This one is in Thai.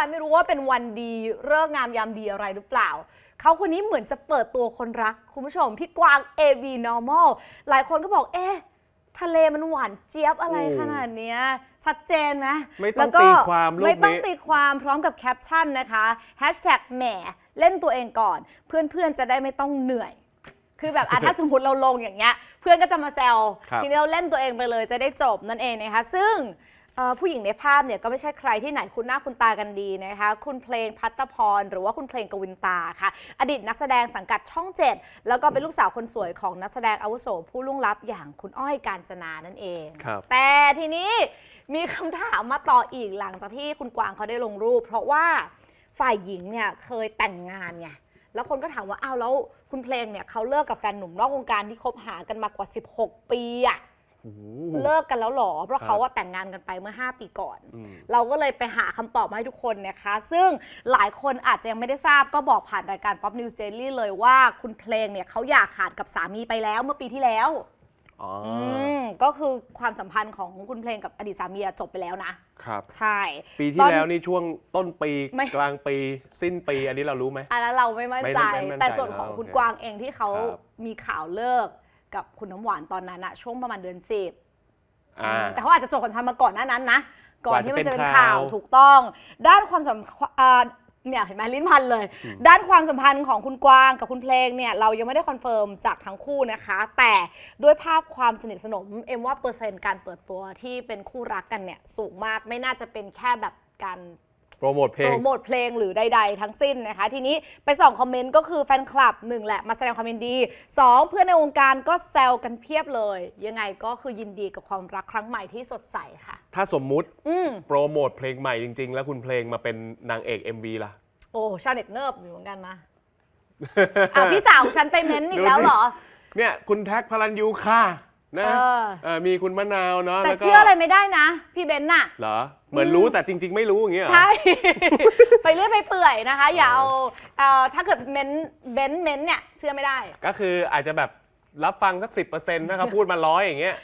วานไม่รู้ว่าเป็นวันดีเลิกษ์งามยามดีอะไรหรือเปล่า เขาคนนี้เหมือนจะเปิดตัวคนรัก คุณผู้ชม พี่กวาง AB Normal หลายคนก็บอกเอ๊ะทะเลมันหวานเจี๊ยบอะไรโอ้ขนาดเนี้ยชัดเจนไหมไม่ต้องแล้วก็ตีความรูปนี้ไม่ต้องตีความพร้อมกับแคปชั่นนะคะแฮชแท็กแหมเล่นตัวเองก่อน เพื่อนๆจะได้ไม่ต้องเหนื่อย คือแบบอะถ้าสมมติเราลงอย่างเงี้ย เพื่อนก็จะมาแซวครับทีนี้เราเล่นตัวเองไปเลยจะได้จบนั่นเองนะคะซึ่งเอ่อ ผู้หญิงในภาพเนี่ยก็ไม่ใช่ใครที่ไหนคุณหน้าคุณตากันดีนะคะ คุณเพลงพัตตพร หรือว่าคุณเพลงกวินตาค่ะ อดีตนักแสดงสังกัดช่องเจ็ดแล้วก็เป็นลูกสาวคนสวยของนักแสดงอาวุโสผู้ล่วงลับอย่างคุณอ้อยการจนานั่นเอง ครับแต่ทีนี้มีคำถามมาต่ออีกหลังจากที่คุณกวางเขาได้ลงรูป เพราะว่าฝ่ายหญิงเนี่ยเคยแต่งงานไงแล้วคนก็ถามว่าอ้าวแล้วคุณเพลงเนี่ยเขาเลิกกับแฟนหนุ่มนอกวงการที่คบหากันมากว่า 16 ปีอะโอ้โห เลิกกันแล้วเหรอ เพราะครับเขาว่าแต่งงานกันไปเมื่อ 5 ปีก่อนอืมเราก็เลยไปหาคำตอบมาให้ทุกคนนะคะ ซึ่งหลายคนอาจจะยังไม่ได้ทราบก็บอกผ่านรายการ Pop News Daily เลยว่าคุณเพลงเนี่ยเขาอยากขาดกับสามีไปแล้วเมื่อปีที่แล้วอ๋ออืมก็คือความสัมพันธ์ของคุณเพลงกับอดีตสามีอะจบไปแล้วนะครับ ใช่ ปีที่ตอนแล้วนี่ช่วงต้นปีไม่กลางปีสิ้นปีอันนี้เรารู้ไหมอันนั้นเราไม่มั่นใจไม่ไม่มั่นใจแต่ส่วนของแล้วคุณโอเคกวางเองที่เขาครับมีข่าวเลิก กับคุณน้ำหวานตอนนั้นอะช่วงประมาณเดือนสิบอ่า แต่เขาอาจจะจบกันทำมาก่อนหน้านั้นนะ ก่อนที่มันจะเป็นกว่าจะเป็นข่าวข่าว ถูกต้อง ด้านความสัมพันธ์อ่าเนี่ยเห็นไหมลิ้นพันเลย ด้านความสัมพันธ์ของคุณกวางกับคุณเพลงเนี่ยเรายังไม่ได้คอนเฟิร์มจากทั้งคู่นะคะ แต่ด้วยภาพความสนิทสนมเอ็มว่าเปอร์เซ็นต์การเปิดตัวที่เป็นคู่รักกันเนี่ยสูงมากไม่น่าจะเป็นแค่แบบการ โปรโมทเพลโปงรโมทเพลงหรือใด ๆ ทั้งสิ้นนะคะ ทีนี้ไปส่องคอมเมนต์ก็คือแฟนคลับหนึ่งแหละมาแสดงความยินดีสองเพื่อนในวงการก็แซวกันเพียบเลย ยังไงก็คือยินดีกับความรักครั้งใหม่ที่สดใสค่ะ ถ้าสมมุติอืมโปรโมทเพลงใหม่จริง ๆ แล้วคุณเพลงมาเป็นนางเอก MV ล่ะ โอ้ชาวเน็ตเงิบอยู่เหมือนกันนะอะพี่สาวฉันไปเม้นต์อีกแล้วเหรอ เนี่ยคุณแท็กพลันยูค่ะ นะเออ เออมีคุณมะนาวเนาะแต่แล้วก็เชื่ออะไรไม่ได้นะ พี่เบนซ์น่ะ เหรอ เหมือนรู้แต่จริง ๆ ไม่รู้อย่างเงี้ยเหรอ ใช่ ไปเรื่อยไปเปื่อยนะคะ อย่าเอาเอ่อถ้าเกิดเม้นต์เบนซ์เม้นต์เนี่ยเชื่อไม่ได้ ก็คืออาจจะแบบรับฟังสักสิบเปอร์เซ็นต์นะครับพูดมาร้อยอย่างเงี้ย